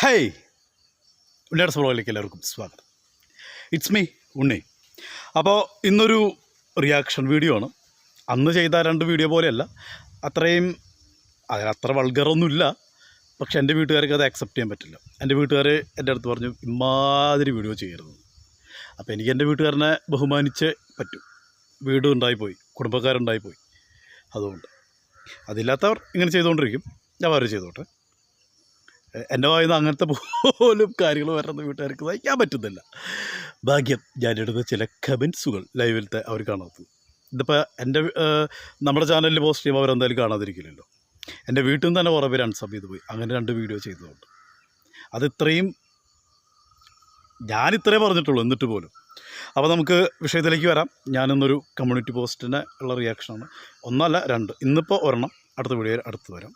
Hey ഉണ്ണിയുടെ സ്ലോയിലേക്ക് എല്ലാവർക്കും സ്വാഗതം. It's me Unni. അപ്പോൾ ഇന്നൊരു റിയാക്ഷൻ വീഡിയോ ആണ്. അന്ന് ചെയ്ത രണ്ട് വീഡിയോ പോലെയല്ല. അത്രയും അതിനത്ര വൾഗറൊന്നുമില്ല പക്ഷെ എന്റെ വീട്ടുകാർക്ക് അത് അക്സെപ്റ്റ് ചെയ്യാൻ പറ്റില്ല. എന്റെ വീട്ടുകാർ എന്റെ അടുത്ത് പറഞ്ഞു ഇമാതിരി വീഡിയോ ചെയ്യരുത്. അപ്പോൾ എനിക്ക് എന്റെ വീട്ടുകാരനെ ബഹുമാനിച്ച് പറ്റും. വീട് ഉണ്ടായിപ്പോയി കുടുംബക്കാരുണ്ടായിപ്പോയി. അതുകൊണ്ട്. അതില്ലാത്തവർ ഇങ്ങനെ ചെയ്തുകൊണ്ടിരിക്കും. ഞാൻ അവർ ചെയ്തോട്ടെ. എന്റെ വായിൽ അങ്ങനത്തെ പോലും കാര്യങ്ങൾ വരുന്ന വീട്ടുകാർക്ക് സഹിക്കാൻ പറ്റുന്നില്ല. ഭാഗ്യം ഞാനിടുന്ന ചില കമൻസുകൾ ലൈവിലത്തെ അവർ കാണാത്തത്. ഇതിപ്പോൾ എന്റെ നമ്മുടെ ചാനലിൽ പോസ്റ്റ് ചെയ്യുമ്പോൾ അവരെന്തായാലും കാണാതിരിക്കില്ലല്ലോ. എന്റെ വീട്ടിൽ നിന്ന് തന്നെ കുറേ പേര് അൺസബ് ചെയ്ത് പോയി. അങ്ങനെ രണ്ട് വീഡിയോ ചെയ്തതുകൊണ്ട്. അത് ഇത്രയും ഞാൻ ഇത്രേ പറഞ്ഞിട്ടുള്ളൂ എന്നിട്ട് പോലും. അപ്പോൾ നമുക്ക് വിഷയത്തിലേക്ക് വരാം. ഞാനിന്നൊരു കമ്മ്യൂണിറ്റി പോസ്റ്റിനെ ഉള്ള റിയാക്ഷനാണ്. ഒന്നല്ല രണ്ട്. ഇന്നിപ്പോൾ ഒരെണ്ണം അടുത്ത വീഡിയോ അടുത്ത് വരാം.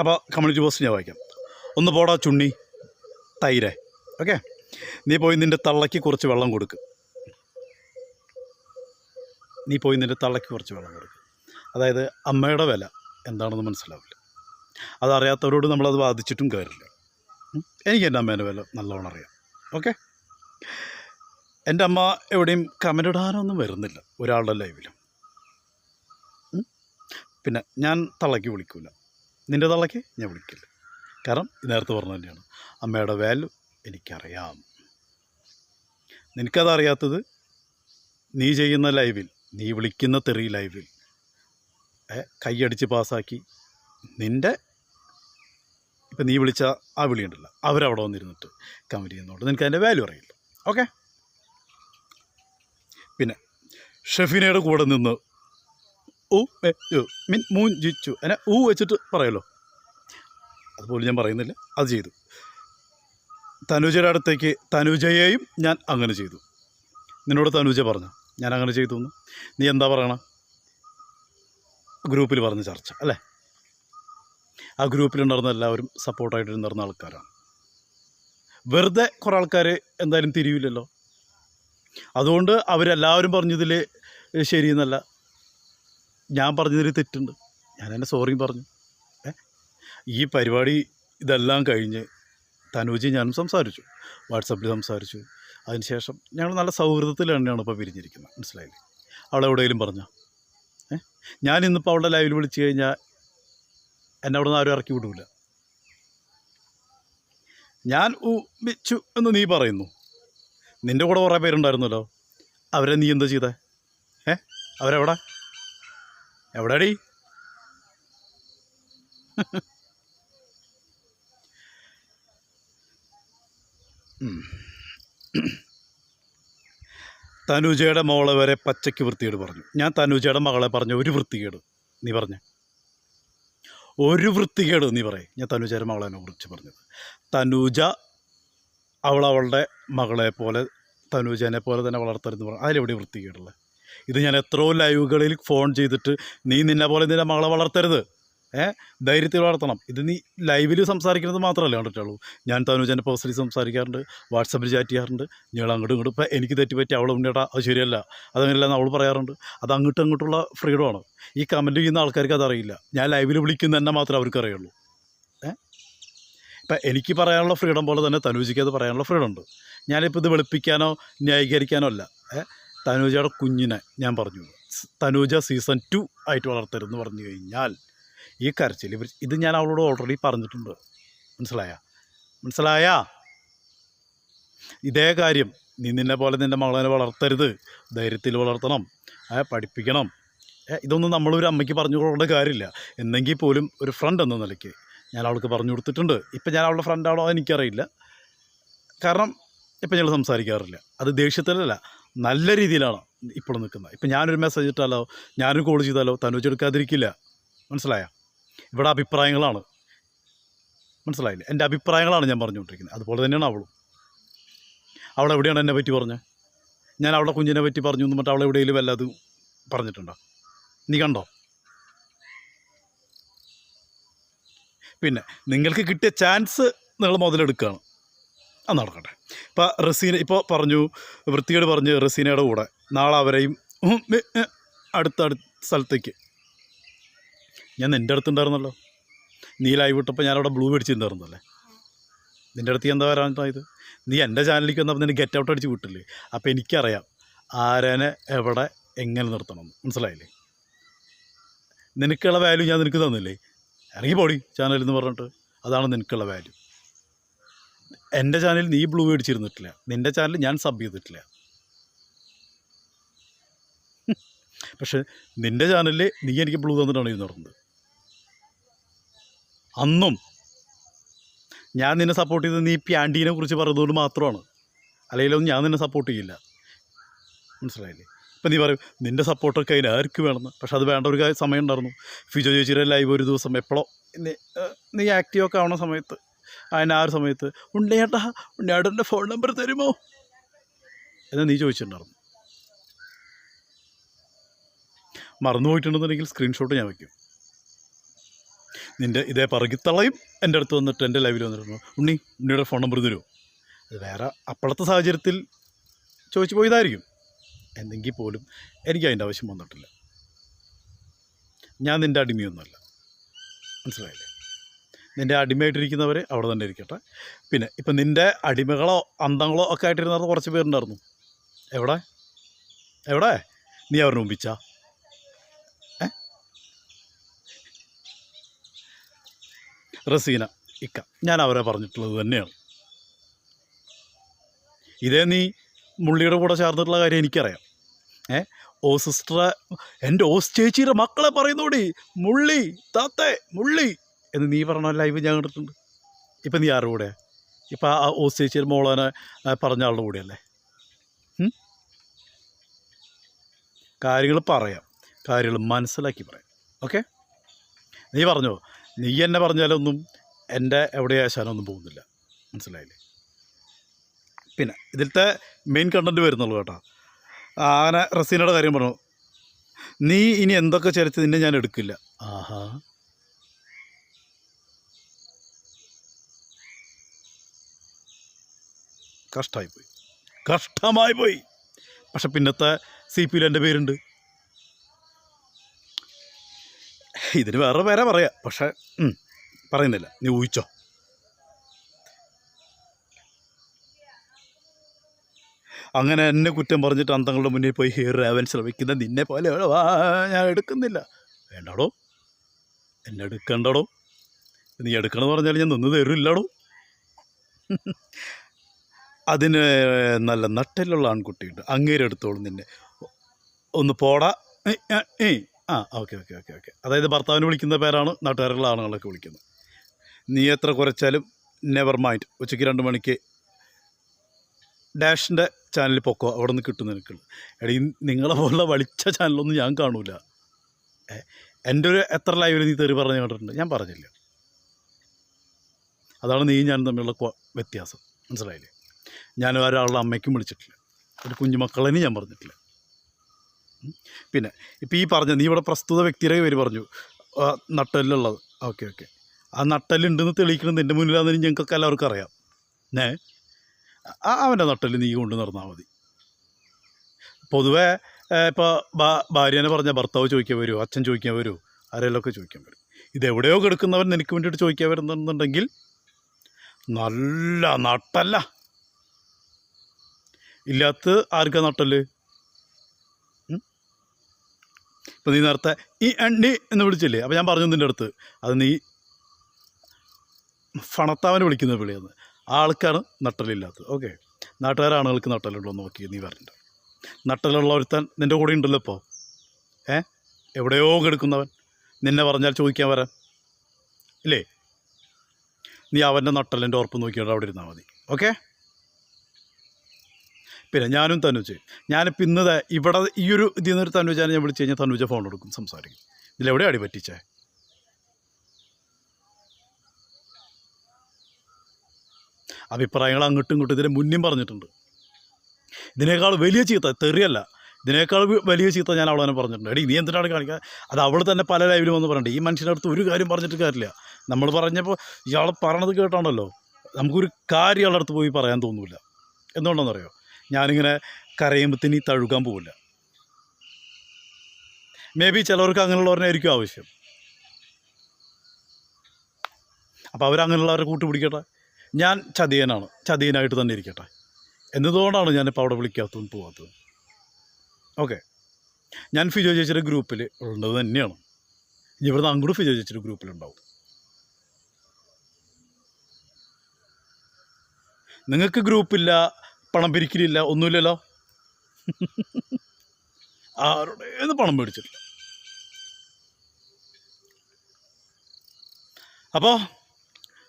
അപ്പോൾ കമ്മ്യൂണിറ്റി പോസ്റ്റ് ഞാൻ വായിക്കാം. ഒന്ന് പോടാ ചുണ്ണി തൈരെ. ഓക്കെ? നീ പോയി നിന്റെ തള്ളയ്ക്ക് കുറച്ച് വെള്ളം കൊടുക്ക്. നീ പോയി നിന്റെ തള്ളയ്ക്ക് കുറച്ച് വെള്ളം കൊടുക്ക്. അതായത് അമ്മയുടെ വില എന്താണെന്ന് മനസ്സിലാവില്ല. അതറിയാത്തവരോട് നമ്മളത് ബാധിച്ചിട്ടും കാര്യമില്ല. എനിക്ക് എന്റെ അമ്മേന്റെ വില നല്ലോണം അറിയാം. ഓക്കെ? എന്റെ അമ്മ എവിടെയും കമന്റ് ഇടാനൊന്നും വരുന്നില്ല ഒരാളുടെ ലൈവിലും പിന്നെ ഞാൻ തള്ളയ്ക്ക് വിളിക്കൂല. നിന്റെ തള്ളയ്ക്ക് ഞാൻ വിളിക്കില്ല. കാരണം നേരത്തെ പറഞ്ഞ തന്നെയാണ്. അമ്മയുടെ വാല്യൂ എനിക്കറിയാം. നിനക്കതറിയാത്തത് നീ ചെയ്യുന്ന ലൈവിൽ നീ വിളിക്കുന്ന തെറി ലൈവിൽ കൈയടിച്ച് പാസ്സാക്കി നിന്റെ ഇപ്പം നീ വിളിച്ച ആ വിളിയുണ്ടല്ലോ അവരവിടെ വന്നിരുന്നിട്ട് കമന്റ് ചെയ്യുന്നതുകൊണ്ട് നിനക്ക് അതിന്റെ വാല്യൂ അറിയില്ല. ഓക്കെ പിന്നെ ഷെഫിനയുടെ കൂടെ നിന്ന് ഊ യു, മിൻ മൂൻ ജിച്ചു എന്നെ ഊ വെച്ചിട്ട് പറയല്ലോ അതുപോലെ ഞാൻ പറയുന്നില്ല അത് ചെയ്തു. തനുജയുടെ അടുത്തേക്ക് തനുജയെയും ഞാൻ അങ്ങനെ ചെയ്തു. നിന്നോട് തനുജ പറഞ്ഞു? ഞാൻ അങ്ങനെ ചെയ്തു എന്ന്. നീ എന്താ പറയണം? ഗ്രൂപ്പിൽ പറഞ്ഞ ചർച്ച അല്ലേ? ആ ഗ്രൂപ്പിലുണ്ടായിരുന്ന എല്ലാവരും സപ്പോർട്ടായിട്ട് നടന്ന ആൾക്കാരാണ്. വെറുതെ കുറേ ആൾക്കാർ എന്തായാലും തിരിയില്ലല്ലോ. അതുകൊണ്ട് അവരെല്ലാവരും പറഞ്ഞതിൽ ശരിയെന്നല്ല. ഞാൻ പറഞ്ഞതിൽ തെറ്റുണ്ട്. ഞാൻ എന്റെ സോറി പറഞ്ഞു. ഈ പരിപാടി ഇതെല്ലാം കഴിഞ്ഞ് തനൂജി ഞാനും സംസാരിച്ചു. വാട്സപ്പിൽ സംസാരിച്ചു. അതിനുശേഷം ഞങ്ങൾ നല്ല സൗഹൃദത്തിൽ തന്നെയാണ് ഇപ്പോൾ പിരിഞ്ഞിരിക്കുന്നത്. മനസ്സിലായില്ലേ? അവളെ എവിടെയെങ്കിലും പറഞ്ഞോ? ഇന്നിപ്പോൾ അവളുടെ ലൈവിൽ വിളിച്ചു കഴിഞ്ഞാൽ എന്നെ അവിടെ നിന്ന് ആരും ഇറക്കി വിടൂല. ഞാൻ ഉച്ചു എന്ന് നീ പറയുന്നു. നിന്റെ കൂടെ കുറേ പേരുണ്ടായിരുന്നല്ലോ. അവരെ നീ എന്താ ചെയ്തേ? ഏ? അവരെവിടെ? എവിടെയാടി ഉം. തനുജയുടെ മോളെ വരെ പച്ചയ്ക്ക് വൃത്തികേട് പറഞ്ഞു. ഞാൻ തനുജയുടെ മകളെ പറഞ്ഞു ഒരു വൃത്തികേട് നീ പറഞ്ഞ. ഒരു വൃത്തികേട് നീ പറയും. ഞാൻ തനുജയുടെ മകളെ കുറിച്ച് പറഞ്ഞത്. തനുജ അവൾ അവളുടെ മകളെ പോലെ തനുജനെ പോലെ തന്നെ വളർത്തരുതെന്ന് പറഞ്ഞു. അതിലെവിടെ വൃത്തികേടുള്ളത്? ഇത് ഞാൻ എത്രയോ ലൈവുകളിൽ ഫോൺ ചെയ്തിട്ട് നീ നിന്നെ പോലെ നിന്റെ മകളെ വളർത്തരുത്. ഏ? ധൈര്യത്തിൽ വളർത്തണം. ഇത് നീ ലൈവിൽ സംസാരിക്കുന്നത് മാത്രമല്ല കണ്ടിട്ടുള്ളൂ. ഞാൻ തനുജന്റെ പേഴ്സണലി സംസാരിക്കാറുണ്ട് വാട്സപ്പിൽ ചാറ്റ് ചെയ്യാറുണ്ട്. ഞങ്ങൾ അങ്ങോട്ടും ഇങ്ങോട്ടും ഇപ്പം എനിക്ക് തെറ്റുപറ്റി അവൾ ഉണ്ണിയേട്ടാ അത് ശരിയല്ല. അതങ്ങനെയല്ല അവൾ പറയാറുണ്ട്. അത് അങ്ങോട്ടും ഫ്രീഡം ഫ്രീഡമാണ് ഈ കമന്റ് ചെയ്യുന്ന ആൾക്കാർക്ക് അതറിയില്ല. ഞാൻ ലൈവിൽ വിളിക്കുന്ന തന്നെ മാത്രമേ അവർക്ക് അറിയുള്ളൂ ഇപ്പം എനിക്ക് പറയാനുള്ള ഫ്രീഡം പോലെ തന്നെ തനുജിക്ക് അത് പറയാനുള്ള ഫ്രീഡം ഉണ്ട്. ഞാനിപ്പോൾ ഇത് വെളുപ്പിക്കാനോ ന്യായീകരിക്കാനോ അല്ല. തനൂജയുടെ കുഞ്ഞിനെ ഞാൻ പറഞ്ഞു. തനുജ സീസൺ ടു ആയിട്ട് വളർത്തരുതെന്ന് പറഞ്ഞു കഴിഞ്ഞാൽ ഈ കരച്ചിൽ ഇത് ഞാൻ അവളോട് ഓൾറെഡി പറഞ്ഞിട്ടുണ്ട്. മനസ്സിലായ? മനസ്സിലായ? ഇതേ കാര്യം. നീ നിന്നെ പോലെ നിന്റെ മകളെ വളർത്തരുത്. ധൈര്യത്തിൽ വളർത്തണം. പഠിപ്പിക്കണം. ഇതൊന്നും നമ്മളൊരു അമ്മയ്ക്ക് പറഞ്ഞു കൊടുക്കേണ്ട കാര്യമില്ല. എന്നെങ്കിൽ പോലും ഒരു ഫ്രണ്ട് എന്ന നിലയ്ക്ക് ഞാൻ അവൾക്ക് പറഞ്ഞു കൊടുത്തിട്ടുണ്ട്. ഇപ്പം ഞാൻ അവളുടെ ഫ്രണ്ടാണോ എനിക്കറിയില്ല. കാരണം ഇപ്പം ഞങ്ങൾ സംസാരിക്കാറില്ല. അത് ദേഷ്യത്തിലല്ല. നല്ല രീതിയിലാണ് ഇപ്പോൾ നിൽക്കുന്നത്. ഇപ്പം ഞാനൊരു മെസ്സേജ് ഇട്ടാലോ ഞാനൊരു കോൾ ചെയ്താലോ തനുജ് എടുക്കാതിരിക്കില്ല. മനസ്സിലായ? ഇവിടെ അഭിപ്രായങ്ങളാണ്. മനസ്സിലായില്ലേ? എന്റെ അഭിപ്രായങ്ങളാണ് ഞാൻ പറഞ്ഞുകൊണ്ടിരിക്കുന്നത്. അതുപോലെ തന്നെയാണ് അവളും. അവൾ എവിടെയാണ് എന്നെ പറ്റി പറഞ്ഞത്? ഞാൻ അവളെ കുഞ്ഞിനെ പറ്റി പറഞ്ഞു എന്ന് മറ്റേ അവളെ എവിടെയെങ്കിലും വല്ലത് പറഞ്ഞിട്ടുണ്ടോ? നീ കണ്ടോ? പിന്നെ നിങ്ങൾക്ക് കിട്ടിയ ചാൻസ് നിങ്ങൾ മുതലെടുക്കുകയാണ്. അത് നടക്കട്ടെ. ഇപ്പോൾ റസീന ഇപ്പോൾ പറഞ്ഞു വൃത്തികേട് പറഞ്ഞ് റസീനയുടെ കൂടെ. നാളെ അവരെയും അടുത്ത അടുത്ത സ്ഥലത്തേക്ക്. ഞാൻ നിന്റെ അടുത്തുണ്ടായിരുന്നല്ലോ. നീ ലൈവ് ഇട്ടപ്പോൾ ഞാനവിടെ ബ്ലൂ മേടിച്ചിട്ടുണ്ടായിരുന്നല്ലേ നിന്റെ അടുത്ത് എന്താ വരാനായത് നീ എന്റെ ചാനലിലേക്ക് വന്നപ്പോൾ നിന്നെ ഗെറ്റ് ഔട്ട് അടിച്ച് വിട്ടില്ലേ? അപ്പോൾ എനിക്കറിയാം ആരനെ എവിടെ എങ്ങനെ നിർത്തണം മനസ്സിലായില്ലേ? നിനക്കുള്ള വാല്യൂ ഞാൻ നിനക്ക് തന്നില്ലേ? ഇറങ്ങി പോടി ചാനലിൽ പറഞ്ഞിട്ട്. അതാണ് നിനക്കുള്ള വാല്യൂ എന്റെ ചാനലിൽ നീ ബ്ലൂ മേടിച്ചിരുന്നിട്ടില്ല. നിന്റെ ചാനൽ ഞാൻ സബ് ചെയ്തിട്ടില്ല. പക്ഷെ നിന്റെ ചാനലിൽ നീ എനിക്ക് ബ്ലൂ തന്നിട്ടാണ് ഇത് നടന്നത്. അന്നും ഞാൻ നിന്നെ സപ്പോർട്ട് ചെയ്തത് നീ പ്യാന്റീനെ കുറിച്ച് പറഞ്ഞതുകൊണ്ട് മാത്രമാണ്. അല്ലെങ്കിലൊന്നും ഞാൻ നിന്നെ സപ്പോർട്ട് ചെയ്യില്ല. മനസ്സിലായില്ലേ? ഇപ്പം നീ പറയും നിന്റെ സപ്പോർട്ടൊക്കെ അതിന് ആർക്ക് വേണമെന്ന്? പക്ഷെ അത് വേണ്ട ഒരു സമയം ഉണ്ടായിരുന്നു. ഫിജോ ചേച്ചിയുടെ ലൈവ് ഒരു ദിവസം എപ്പോഴോ നീ ആക്റ്റീവ് നീ ആക്റ്റീവൊക്കെ ആവണ സമയത്ത് അതിന് ആ ഒരു സമയത്ത് ഉണ്ണിയേട്ടാ ഉണ്ണിയേട്ടന്റെ ഫോൺ നമ്പർ തരുമോ? എന്ന് നീ ചോദിച്ചിട്ടുണ്ടായിരുന്നു. മറന്നു പോയിട്ടുണ്ടെന്നുണ്ടെങ്കിൽ സ്ക്രീൻഷോട്ട് ഞാൻ വയ്ക്കും നിന്റെ ഇതേ പറകിത്തളയും എന്റെ അടുത്ത് വന്നിട്ട് എന്റെ ലൈവിൽ വന്നിട്ടുണ്ട്. ഉണ്ണി ഉണ്ണിയുടെ ഫോൺ നമ്പർ തരുമോ? അത് വേറെ അപ്പോഴത്തെ സാഹചര്യത്തിൽ ചോദിച്ചു പോയതായിരിക്കും. എന്തെങ്കിൽ പോലും എനിക്ക് അതിന്റെ ആവശ്യം വന്നിട്ടില്ല. ഞാൻ നിന്റെ അടിമയൊന്നുമല്ല. മനസ്സിലായില്ലേ? നിന്റെ അടിമയായിട്ടിരിക്കുന്നവർ അവിടെ തന്നെ ഇരിക്കട്ടെ. പിന്നെ ഇപ്പം നിന്റെ അടിമകളോ അന്തങ്ങളോ ഒക്കെ ആയിട്ടിരുന്നവർ കുറച്ച് പേരുണ്ടായിരുന്നു. എവിടെ? എവിടെ? നീ അവരുടെ മുമ്പിച്ചാ. റസീന ഇക്ക ഞാൻ അവരെ പറഞ്ഞിട്ടുള്ളത് തന്നെയാണ്. ഇതേ നീ മുള്ളിയുടെ കൂടെ ചേർന്നിട്ടുള്ള കാര്യം എനിക്കറിയാം. ഏ? ഓ സിസ്റ്ററെ എന്റെ ഓസ് ചേച്ചിയുടെ മക്കളെ പറയുന്നോടി. മുള്ളി താത്തേ മുള്ളി. എന്ന് നീ പറഞ്ഞ ലൈവ് ഞാൻ കണ്ടിട്ടുണ്ട്. ഇപ്പം നീ ആരുടെ കൂടെ? ഇപ്പം ആ ഓ ചേച്ചിയുടെ മോളനെ പറഞ്ഞ ആളുടെ കൂടെയല്ലേ? കാര്യങ്ങൾ പറയാം. കാര്യങ്ങൾ മനസ്സിലാക്കി പറയാം. ഓക്കെ? നീ പറഞ്ഞോ. നീ എന്നെ പറഞ്ഞാലൊന്നും എന്റെ എവിടെ ആശാനൊന്നും പോകുന്നില്ല. മനസ്സിലായില്ലേ? പിന്നെ ഇതിലത്തെ മെയിൻ കണ്ടന്റ് വരുന്നുള്ളൂ കേട്ടോ. അങ്ങനെ റസീനയുടെ കാര്യം പറഞ്ഞു. നീ ഇനി എന്തൊക്കെ ചരിച്ച് നിന്നെ ഞാൻ എടുക്കില്ല. ആഹാ. കഷ്ടമായി പോയി കഷ്ടമായി പോയി പക്ഷെ പിന്നത്തെ സി പിയിൽ എന്റെ പേരുണ്ട്. ഇതിന് വേറെ പേരെ പറയാം. പക്ഷെ പറയുന്നില്ല. നീ ഊഹിച്ചോ? അങ്ങനെ എന്നെ കുറ്റം പറഞ്ഞിട്ട് അന്തങ്ങളുടെ മുന്നിൽ പോയി ഹെയർ ആവാൻ ശ്രമിക്കുന്ന നിന്നെ പോലെ ഞാൻ എടുക്കുന്നില്ല. വേണ്ടടോ. എന്നെ എടുക്കണ്ടടോ. നീ എടുക്കണമെന്ന് പറഞ്ഞാൽ ഞാൻ നിന്ന് തരില്ലടോ. അതിന് നല്ല നട്ടലുള്ള ആൺകുട്ടിയുണ്ട്. അങ്ങേരെ എടുത്തോളും നിന്നെ. ഒന്ന് പോടാ. ആ ഓക്കെ ഓക്കെ ഓക്കെ ഓക്കെ. അതായത് ഭർത്താവിന് വിളിക്കുന്ന പേരാണ് നാട്ടുകാരുള്ള ആണുങ്ങളൊക്കെ വിളിക്കുന്നത്. നീ എത്ര കുറച്ചാലും നെവർ മൈൻഡ് ഉച്ചയ്ക്ക് രണ്ട് മണിക്ക് ഡാഷിന്റെ ചാനലിൽ പൊക്കോ. അവിടെ നിന്ന് കിട്ടും നിനക്കുള്ളൂ. എടീ നിങ്ങളെ പോലുള്ള വളിച്ച ചാനലൊന്നും ഞാൻ കാണൂല. എന്റെ ഒരു എത്ര ലൈവിൽ നീ തെറി പറഞ്ഞു കണ്ടിട്ടുണ്ട്? ഞാൻ പറഞ്ഞില്ല. അതാണ് നീ ഞാൻ തമ്മിലുള്ള വ്യത്യാസം. മനസ്സിലായില്ലേ? ഞാൻ ഒരാളുടെ അമ്മയ്ക്കും വിളിച്ചിട്ടില്ല. ഒരു കുഞ്ഞുമക്കളെയും ഞാൻ പറഞ്ഞിട്ടില്ല. പിന്നെ ഇപ്പോൾ ഈ പറഞ്ഞ നീ ഇവിടെ പ്രസ്തുത വ്യക്തിയുടെ പേര് പറഞ്ഞു. നട്ടലിലുള്ളത്. Okay okay. ആ നട്ടലുണ്ടെന്ന് തെളിയിക്കുന്നത് എന്റെ മുന്നിലാണെന്ന് ഞങ്ങൾക്കൊക്കെ എല്ലാവർക്കും അറിയാം. ഏ അവന്റെ നട്ടൽ നീ കൊണ്ട് നടന്നാൽ മതി. പൊതുവേ ഇപ്പോൾ ഭാര്യനെ പറഞ്ഞ ഭർത്താവ് ചോദിക്കാൻ വരുമോ അച്ഛൻ ചോദിക്കാൻ വരുമോ ആരെങ്കിലുമൊക്കെ ചോദിക്കാൻ വരും. ഇതെവിടെയോ കിടക്കുന്നവൻ നിനക്ക് വേണ്ടിയിട്ട് ചോദിക്കാൻ വരുന്നുണ്ടെങ്കിൽ നല്ല നട്ടല്ല. ഇല്ലാത്ത ആർക്കാ നട്ടൽ? ഇപ്പം നീ നേരത്തെ ഈ എണ്ണി എന്ന് വിളിച്ചില്ലേ? അപ്പോൾ ഞാൻ പറഞ്ഞു നിന്റെ അടുത്ത്. അത് നീ ഫണത്താവനെ വിളിക്കുന്ന വിളിയെന്ന്. ആ ആൾക്കാണ് നട്ടലില്ലാത്തത്. ഓക്കെ. നാട്ടുകാരാണുകൾക്ക് നട്ടലുണ്ടോ നോക്കി നീ വരണ്ട. നട്ടലുള്ള ഒരുത്തൻ നിന്റെ കൂടെ ഉണ്ടല്ലോ ഇപ്പോൾ ഏ? എവിടെയോ കെടുക്കുന്നവൻ. നിന്നെ പറഞ്ഞാൽ ചോദിക്കാൻ വരാൻ. ഇല്ലേ? നീ അവന്റെ നട്ടലിന്റെ ഉറപ്പ് നോക്കിയിട്ട് അവിടെ ഇരുന്നാൽ മതി. ഓക്കെ? പിന്നെ ഞാനും തനുജ്. ഞാനിപ്പോൾ ഇന്ന് ഇവിടെ ഈ ഒരു ഇതിൽ നിന്നൊരു തനുജാനെ ഞാൻ വിളിച്ച് കഴിഞ്ഞാൽ തനുജ ഫോൺ എടുക്കും സംസാരിക്കും. ഇതിലെവിടെ അടി പറ്റിച്ചേ? അഭിപ്രായങ്ങൾ അങ്ങോട്ടും ഇങ്ങോട്ടും ഇതിന് മുന്നും പറഞ്ഞിട്ടുണ്ട്. ഇതിനേക്കാൾ വലിയ ചീത്ത തെറിയല്ല. ഇതിനേക്കാൾ വലിയ ചീത്ത ഞാൻ അവളെ തന്നെ പറഞ്ഞിട്ടുണ്ട്. എടി നീ എന്തിനാണ് കാണിക്കുക അത് അവൾ തന്നെ പല ലൈവിലും വന്ന് പറഞ്ഞിട്ട് ഈ മനുഷ്യന്റെ അടുത്ത് ഒരു കാര്യം പറഞ്ഞിട്ട് കാര്യമില്ല. നമ്മൾ പറഞ്ഞപ്പോൾ ഇയാൾ പറഞ്ഞത് കേട്ടാണല്ലോ. നമുക്കൊരു കാര്യം ഇയാളുടെ അടുത്ത് പോയി പറയാൻ തോന്നില്ല എന്തുകൊണ്ടാണെന്നറിയോ ഞാനിങ്ങനെ കരയുമ്പത്തിന് തഴുകാൻ പോവില്ല. മേ ബി ചിലവർക്ക് അങ്ങനെയുള്ളവരനായിരിക്കും ആവശ്യം. അപ്പോൾ അവരങ്ങനെയുള്ളവരെ കൂട്ടുപിടിക്കട്ടെ ഞാൻ ചതിയനാണ്. ചതിയനായിട്ട് തന്നെ ഇരിക്കട്ടെ? എന്നതുകൊണ്ടാണ് ഞാനിപ്പോൾ അവിടെ വിളിക്കാത്തതും പോകാത്തതും ഓക്കെ ഞാൻ ഫിജോ ചേച്ചിയുടെ ഗ്രൂപ്പിൽ ഉള്ളത് തന്നെയാണ്. ഇവിടുന്ന് അങ്ങോട്ട് ഫിജോ ചേച്ചിയുടെ ഗ്രൂപ്പിലുണ്ടാവും. നിങ്ങൾക്ക് ഗ്രൂപ്പില്ല പണം പിരിക്കലില്ല ഒന്നുമില്ലല്ലോ. ആരുടേന്ന് പണം മേടിച്ചിട്ടില്ല? അപ്പോൾ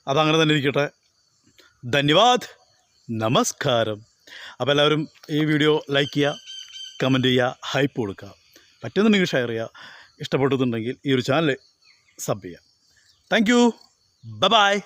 അതങ്ങനെ തന്നെ ഇരിക്കട്ടെ. ധന്യവാദ്. നമസ്കാരം. അപ്പോൾ എല്ലാവരും ഈ വീഡിയോ ലൈക്ക് ചെയ്യുക കമന്റ് ചെയ്യുക ഹൈപ്പ് കൊടുക്കുക. പറ്റുന്നുണ്ടെങ്കിൽ ഷെയർ ചെയ്യുക. ഇഷ്ടപ്പെട്ടിട്ടുണ്ടെങ്കിൽ ഈ ഒരു ചാനൽ സബ് ചെയ്യുക. Thank you bye